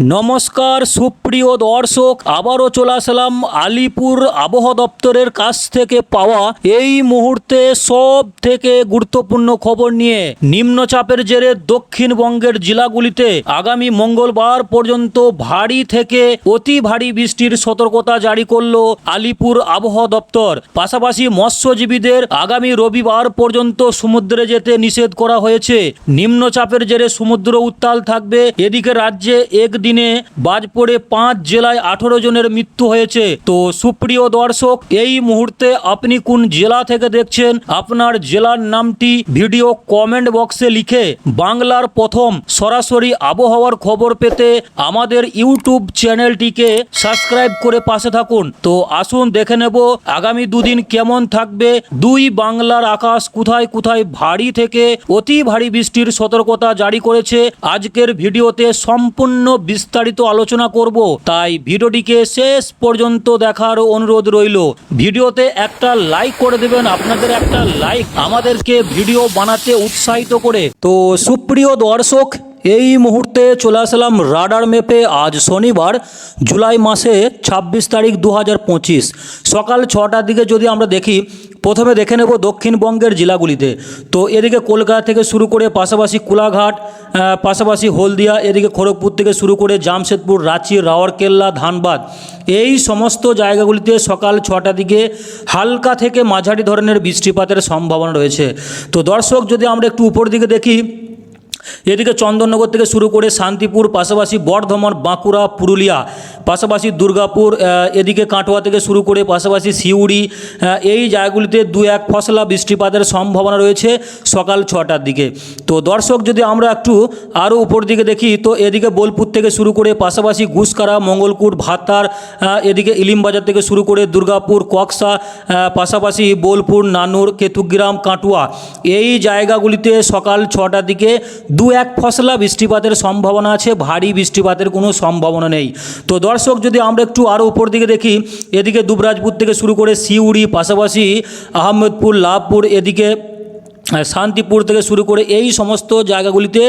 নমস্কার, সুপ্রিয় দর্শক, আবারও চলে আসলাম আলিপুর আবহাওয়া দপ্তরের কাছ থেকে পাওয়া এই মুহূর্তে সব থেকে গুরুত্বপূর্ণ খবর নিয়ে। নিম্নচাপের জেরে দক্ষিণবঙ্গের জেলাগুলিতে আগামী মঙ্গলবার পর্যন্ত ভারী থেকে অতি ভারী বৃষ্টির সতর্কতা জারি করল আলিপুর আবহাওয়া দপ্তর। পাশাপাশি মৎস্যজীবীদের আগামী রবিবার পর্যন্ত সমুদ্রে যেতে নিষেধ করা হয়েছে। নিম্নচাপের জেরে সমুদ্র উত্তাল থাকবে, এদিকে রাজ্যে একদিনে বাজ পড়ে পাঁচ জেলায় আঠারো জনের মৃত্যু হয়েছে। তো সুপ্রিয় দর্শক, এই মুহূর্তে আপনি কোন জেলা থেকে দেখছেন? আপনার জেলার নামটি ভিডিও কমেন্ট বক্সে লিখে বাংলার প্রথম সরাসরি আবহাওয়ার খবর পেতে আমাদের ইউটিউব চ্যানেলটিকে সাবস্ক্রাইব করে পাশে থাকুন। তো আসুন দেখে নেব আগামী দুদিন কেমন থাকবে। দুই বাংলার আকাশ কোথায় কোথায় ভারী থেকে অতি ভারী বৃষ্টির সতর্কতা জারি করেছে। আজকের ভিডিওতে সম্পূর্ণ বিস্তারিত আলোচনা করব। তাই ভিডিওটিকে শেষ পর্যন্ত দেখার অনুরোধ রইল। ভিডিওতে একটা লাইক করে দেবেন, আপনাদের একটা লাইক আমাদেরকে ভিডিও বানাতে উৎসাহিত করে। তো সুপ্রিয় দর্শক এই মুহূর্তে চলে আসলাম রাডার ম্যাপে। আজ শনিবার, জুলাই মাসে ২৬ তারিখ দু হাজার পঁচিশ। সকাল ছটার দিকে যদি আমরা দেখি, প্রথমে দেখে নেব দক্ষিণবঙ্গের জেলাগুলিতে। তো এদিকে কলকাতা থেকে শুরু করে পাশাপাশি কোলাঘাট পাশাপাশি হলদিয়া, এদিকে খড়গপুর থেকে শুরু করে জামশেদপুর, রাঁচি রাওয়ারকেল্লা ধানবাদ। এই সমস্ত জায়গাগুলিতে সকাল ছটার দিকে হালকা থেকে মাঝারি ধরনের বৃষ্টিপাতের সম্ভাবনা রয়েছে। তো দর্শক, যদি আমরা একটু উপর দিকে দেখি এদিকে চন্দননগর থেকে শুরু করে শান্তিপুর, পাশাপাশি বর্ধমান, বাঁকুড়া, পুরুলিয়া, পাশাপাশি দুর্গাপুর এদিকে কাটোয়া থেকে শুরু করে পাশাপাশি সিউড়ি এই জায়গাগুলিতে দু এক ফসলা বৃষ্টিপাতের সম্ভাবনা রয়েছে সকাল ছটার দিকে। তো দর্শক, যদি আমরা একটু আরও উপর দিকে দেখি, তো এদিকে বোলপুর থেকে শুরু করে পাশাপাশি গুসকারা, মঙ্গলকুট, ভাতার এদিকে ইলিমবাজার থেকে শুরু করে দুর্গাপুর, কক্সা পাশাপাশি বোলপুর, নানুর, কেতুগ্রাম, কাটুয়া, এই জায়গাগুলিতে সকাল ছটার দিকে দু এক ফসলা বৃষ্টিপাতের সম্ভাবনা আছে, ভারী বৃষ্টিপাতের কোনো সম্ভাবনা নেই। তো দর্শক, যদি আমরা একটু আরও উপর দিকে দেখি, এদিকে দুবরাজপুর থেকে শুরু করে সিউড়ি, পাশাপাশি আহমেদপুর, লাভপুর, এদিকে শান্তিপুর থেকে শুরু করে এই সমস্ত জায়গাগুলিতে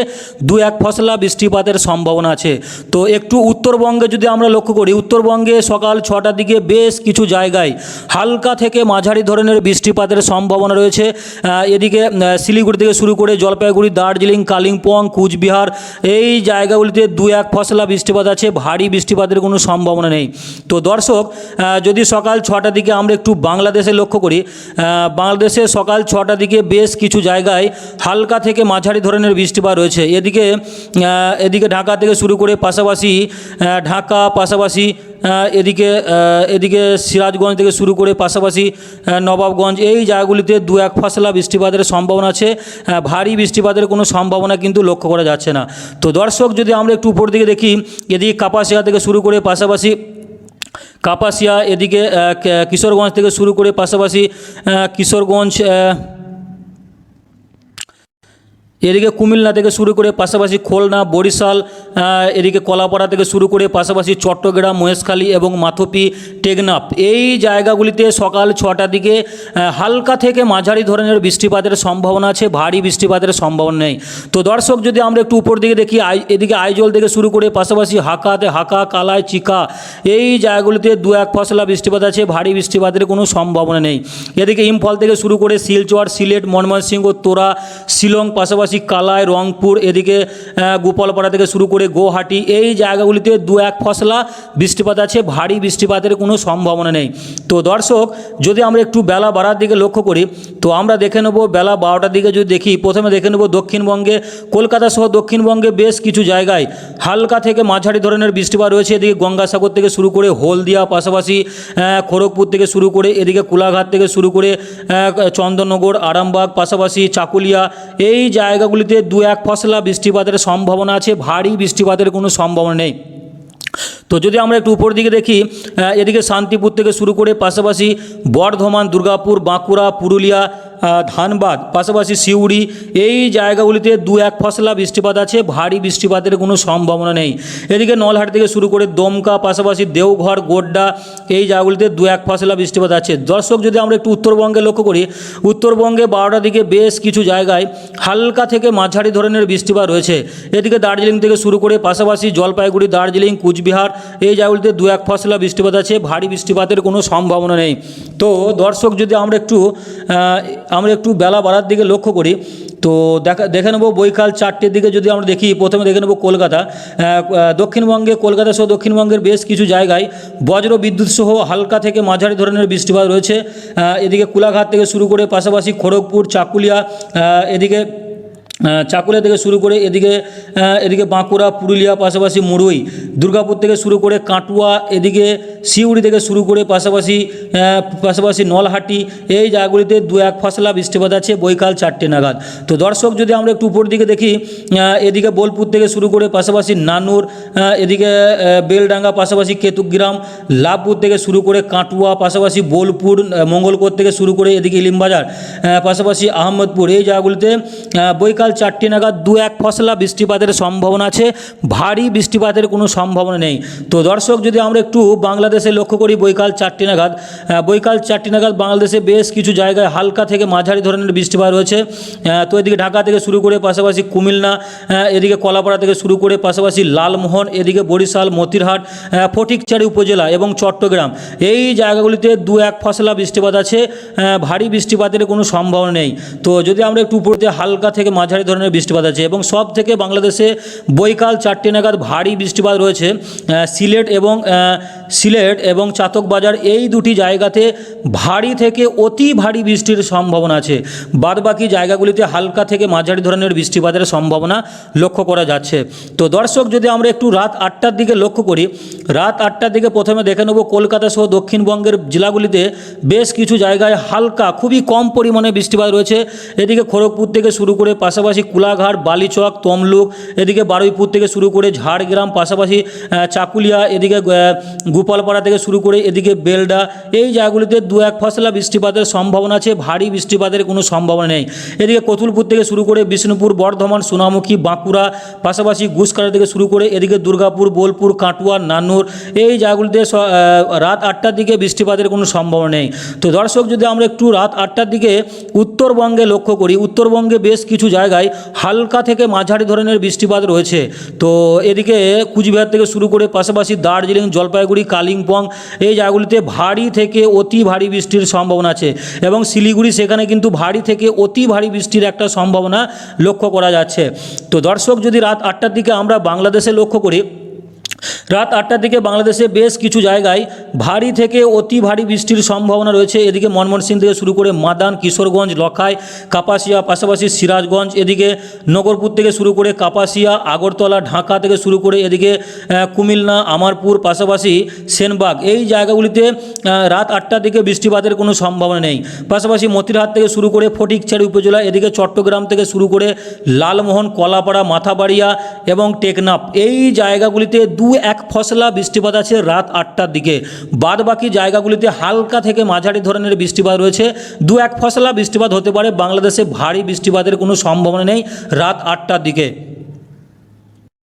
দু এক ফসলা বৃষ্টিপাতের সম্ভাবনা আছে। তো একটু উত্তরবঙ্গে যদি আমরা লক্ষ্য করি, উত্তরবঙ্গে সকাল ছটার দিকে বেশ কিছু জায়গায় হালকা থেকে মাঝারি ধরনের বৃষ্টিপাতের সম্ভাবনা রয়েছে। এদিকে শিলিগুড়ি থেকে শুরু করে জলপাইগুড়ি, দার্জিলিং, কালিম্পং, কুচবিহার এই জায়গাগুলিতে দু এক ফসলা বৃষ্টিপাত আছে, ভারী বৃষ্টিপাতের কোনো সম্ভাবনা নেই। তো দর্শক যদি সকাল ছটার দিকে আমরা একটু বাংলাদেশে লক্ষ্য করি বাংলাদেশে সকাল ছটার দিকে বেশ কিছু জায়গায় হালকা থেকে মাঝারি ধরনের বৃষ্টিপাত রয়েছে। এদিকে এদিকে ঢাকা থেকে শুরু করে পাশাপাশি ঢাকা পাশাপাশি এদিকে এদিকে সিরাজগঞ্জ থেকে শুরু করে পাশাপাশি নবাবগঞ্জ, এই জায়গাগুলিতে দু এক ফসলা বৃষ্টিপাতের সম্ভাবনা আছে। ভারী বৃষ্টিপাতের কোনো সম্ভাবনা কিন্তু লক্ষ্য করা যাচ্ছে না। তো দর্শক, যদি আমরা একটু উপর দিকে দেখি, এদিকে কাপাসিয়া থেকে শুরু করে পাশাপাশি, কাপাসিয়া এদিকে কিশোরগঞ্জ থেকে শুরু করে পাশাপাশি কিশোরগঞ্জ এদিকে কুমিল্লা থেকে শুরু করে পাশাপাশি খুলনা, বরিশাল এদিকে কলাপাড়া থেকে শুরু করে পাশাপাশি চট্টগ্রাম, মহেশখালী এবং মাথপি, টেকনাফ। এই জায়গাগুলিতে সকাল ছটার দিকে হালকা থেকে মাঝারি ধরনের বৃষ্টিপাতের সম্ভাবনা আছে, ভারী বৃষ্টিপাতের সম্ভাবনা নেই। তো দর্শক, যদি আমরা একটু উপর দিকে দেখি এদিকে আইজল থেকে শুরু করে পাশাপাশি হাকাতে হাকা কালায় চিকা, এই জায়গাগুলিতে দু এক ফসলা বৃষ্টিপাত আছে, ভারী বৃষ্টিপাতের কোনো সম্ভাবনা নেই। এদিকে ইম্ফল থেকে শুরু করে শিলচর, সিলেট, ময়মনসিংহ, তোরা, শিলং, পাশাপাশি কালায় রংপুর এদিকে গোপালপাড়া থেকে শুরু করে গুয়াহাটি এই জায়গাগুলিতে দু এক ফসলা বৃষ্টিপাত আছে, ভারী বৃষ্টিপাতের কোনো সম্ভাবনা নেই। তো দর্শক, যদি আমরা একটু বেলা বাড়ার দিকে লক্ষ্য করি, তো আমরা দেখে নেব বেলা বারোটার দিকে যদি দেখি, প্রথমে দেখে নেব দক্ষিণবঙ্গে, কলকাতা সহ দক্ষিণবঙ্গে বেশ কিছু জায়গায় হালকা থেকে মাঝারি ধরনের বৃষ্টিপাত রয়েছে, এদিকে গঙ্গাসাগর থেকে শুরু করে হলদিয়া, পাশাপাশি খড়গপুর থেকে শুরু করে এদিকে কোলাঘাট থেকে শুরু করে চন্দননগর, আরামবাগ, পাশাপাশি চাকুলিয়া, এই জায়গাগুলিতে দু এক ফসলা বৃষ্টিপাতের সম্ভাবনা আছে। ভারী বৃষ্টিপাতের কোনো সম্ভাবনা নেই। তো যদি আমরা একটু উপর দিকে দেখি এদিকে শান্তিপুর থেকে শুরু করে পাশাপাশি বর্ধমান, দুর্গাপুর, বাঁকুড়া, পুরুলিয়া ধানবাদ, পাশাপাশি সিউড়ি, এই জায়গাগুলিতে দু এক ফসলা বৃষ্টিপাত আছে, ভারী বৃষ্টিপাতের কোনো সম্ভাবনা নেই। এদিকে নলহাট থেকে শুরু করে দমকা, পাশাপাশি দেওঘর, গোড্ডা, এই জায়গাগুলিতে দু এক ফসলা বৃষ্টিপাত আছে। দর্শক, যদি আমরা একটু উত্তরবঙ্গে লক্ষ্য করি, উত্তরবঙ্গে বারোটার দিকে বেশ কিছু জায়গায় হালকা থেকে মাঝারি ধরনের বৃষ্টিপাত রয়েছে। এদিকে দার্জিলিং থেকে শুরু করে পাশাপাশি জলপাইগুড়ি, দার্জিলিং, কুচবিহার এই জায়গাগুলিতে দু এক ফসলা বৃষ্টিপাত আছে, ভারী বৃষ্টিপাতের কোনো সম্ভাবনা নেই। তো দর্শক, যদি আমরা একটু আমরা একটু বেলা বাড়ার দিকে লক্ষ্য করি, তো দেখা, দেখে নেব বৈকাল চারটের দিকে যদি আমরা দেখি, প্রথমে দেখে নেব কলকাতা। দক্ষিণবঙ্গে, কলকাতা সহ দক্ষিণবঙ্গের বেশ কিছু জায়গায় বজ্র বিদ্যুৎ সহ হালকা থেকে মাঝারি ধরনের বৃষ্টিপাত রয়েছে। এদিকে কুলাঘাট থেকে শুরু করে পাশাপাশি খড়গপুর, চাকুলিয়া এদিকে চাকুলিয়া থেকে শুরু করে এদিকে এদিকে বাঁকুড়া পুরুলিয়া পাশাপাশি মুড়ুই দুর্গাপুর থেকে শুরু করে কাটুয়া এদিকে সিউড়ি থেকে শুরু করে পাশাপাশি পাশাপাশি নলহাটি এই জায়গাগুলিতে দু এক ফসলা বৃষ্টিপাত আছে বৈকাল চারটে নাগাদ। তো দর্শক যদি আমরা একটু উপর দিকে দেখি এদিকে বোলপুর থেকে শুরু করে পাশাপাশি নানুর এদিকে বেলডাঙ্গা পাশাপাশি কেতুকগ্রাম লাভপুর থেকে শুরু করে কাটুয়া পাশাপাশি বোলপুর আহ, মঙ্গলকোট থেকে শুরু করে এদিকে ইলিমবাজার পাশাপাশি আহমদপুর এই জায়গাগুলিতে আহ, বৈকাল চারটে নাগাদ দু এক ফসলা বৃষ্টিপাতের সম্ভাবনা আছে। ভারী বৃষ্টিপাতের কোনো সম্ভাবনা নেই। তো দর্শক, যদি আমরা একটু বাংলাদেশে লক্ষ্য করি, বৈকাল চারটে নাগাদ বৈকাল চারটি নাগাদ বাংলাদেশে বেশ কিছু জায়গায় হালকা থেকে মাঝারি ধরনের বৃষ্টিপাত রয়েছে তো এদিকে ঢাকা থেকে শুরু করে পাশাপাশি কুমিল্লা এদিকে কলাপাড়া থেকে শুরু করে পাশাপাশি লালমোহন, এদিকে বরিশাল, মতিরহাট ফটিকচারি উপজেলা এবং চট্টগ্রাম, এই জায়গাগুলিতে দু এক ফসলা বৃষ্টিপাত আছে। ভারী বৃষ্টিপাতের কোনো সম্ভাবনা নেই। তো যদি আমরা একটু উপরতে হালকা থেকে মাঝারি ধরনের বৃষ্টিপাত আছে এবং সব থেকে বাংলাদেশে বৈকাল চারটে নাগাদ ভারী বৃষ্টিপাত রয়েছে সিলেট এবং সিলেট এবং চাতক বাজার এই দুটি জায়গাতে ভারী থেকে অতি ভারী বৃষ্টির সম্ভাবনা আছে। বাদবাকি জায়গাগুলিতে হালকা থেকে মাঝারি ধরনের বৃষ্টিপাতের সম্ভাবনা লক্ষ্য করা যাচ্ছে। তো দর্শক, যদি আমরা একটু রাত আটটার দিকে লক্ষ্য করি, রাত আটটার দিকে প্রথমে দেখে নেব কলকাতা সহ দক্ষিণবঙ্গের জেলাগুলিতে বেশ কিছু জায়গায় হালকা, খুবই কম পরিমাণে বৃষ্টিপাত রয়েছে। এদিকে খড়গপুর থেকে শুরু করে পাশাপাশি কুলাঘাট, বালিচক, তমলুক, এদিকে বারুইপুর থেকে শুরু করে ঝাড়গ্রাম, পাশাপাশি চাকুলিয়া, এদিকে গোপালপাড়া থেকে শুরু করে এদিকে বেলডা, এই জায়গাগুলিতে দু এক ফসলা বৃষ্টিপাতের সম্ভাবনা আছে, ভারী বৃষ্টিপাতের কোনো সম্ভাবনা নেই। এদিকে কতুলপুর থেকে শুরু করে বিষ্ণুপুর, বর্ধমান, সোনামুখী, বাঁকুড়া, পাশাপাশি গুসকারা থেকে শুরু করে এদিকে দুর্গাপুর, বোলপুর, কাটুয়া নানুর এই জায়গাগুলিতে রাত আটটার দিকে বৃষ্টিপাতের কোনো সম্ভাবনা নেই। তো দর্শক, যদি আমরা একটু রাত আটটার দিকে উত্তরবঙ্গে লক্ষ্য করি, উত্তরবঙ্গে বেশ কিছু জায়গায় হালকা থেকে মাঝারি ধরনের বৃষ্টিপাত রয়েছে। তো এদিকে কুচবিহার থেকে শুরু করে পাশাপাশি দার্জিলিং, জলপাইগুড়ি কালিম্পং, এই জায়গাগুলিতে ভারী থেকে অতি ভারী বৃষ্টির সম্ভাবনা আছে এবং শিলিগুড়ি সেখানে কিন্তু ভারী থেকে অতি ভারী বৃষ্টির একটা সম্ভাবনা লক্ষ্য করা যাচ্ছে। তো দর্শক, যদি রাত আটটার দিকে আমরা বাংলাদেশে লক্ষ্য করি রাত আটটার দিকে বাংলাদেশে বেশ কিছু জায়গায় ভারী থেকে অতি ভারী বৃষ্টির সম্ভাবনা রয়েছে। এদিকে মনমোহন থেকে শুরু করে মাদান, কিশোরগঞ্জ, লখাই, কাপাসিয়া, পাশাপাশি সিরাজগঞ্জ, এদিকে নগরপুর থেকে শুরু করে কাপাসিয়া, আগরতলা, ঢাকা থেকে শুরু করে এদিকে কুমিল্লা, আমারপুর, পাশাপাশি সেনবাগ। এই জায়গাগুলিতে রাত আটটার দিকে বৃষ্টিপাতের কোনো সম্ভাবনা নেই। পাশাপাশি মতিরহাট থেকে শুরু করে ফটিকছড়ি উপজেলা, এদিকে চট্টগ্রাম থেকে শুরু করে লালমোহন, কলাপাড়া, মাথাবাড়িয়া এবং টেকনাফ। এই জায়গাগুলিতে দু এক ফসলা বৃষ্টিপাত আছে রাত আটটার দিকে। বাদ বাকি জায়গাগুলিতে হালকা থেকে মাঝারি ধরনের বৃষ্টিপাত রয়েছে। দু, এক ফসলা বৃষ্টিপাত হতে পারে। বাংলাদেশে ভারী বৃষ্টিপাতের কোনো সম্ভাবনা নেই রাত আটটার দিকে।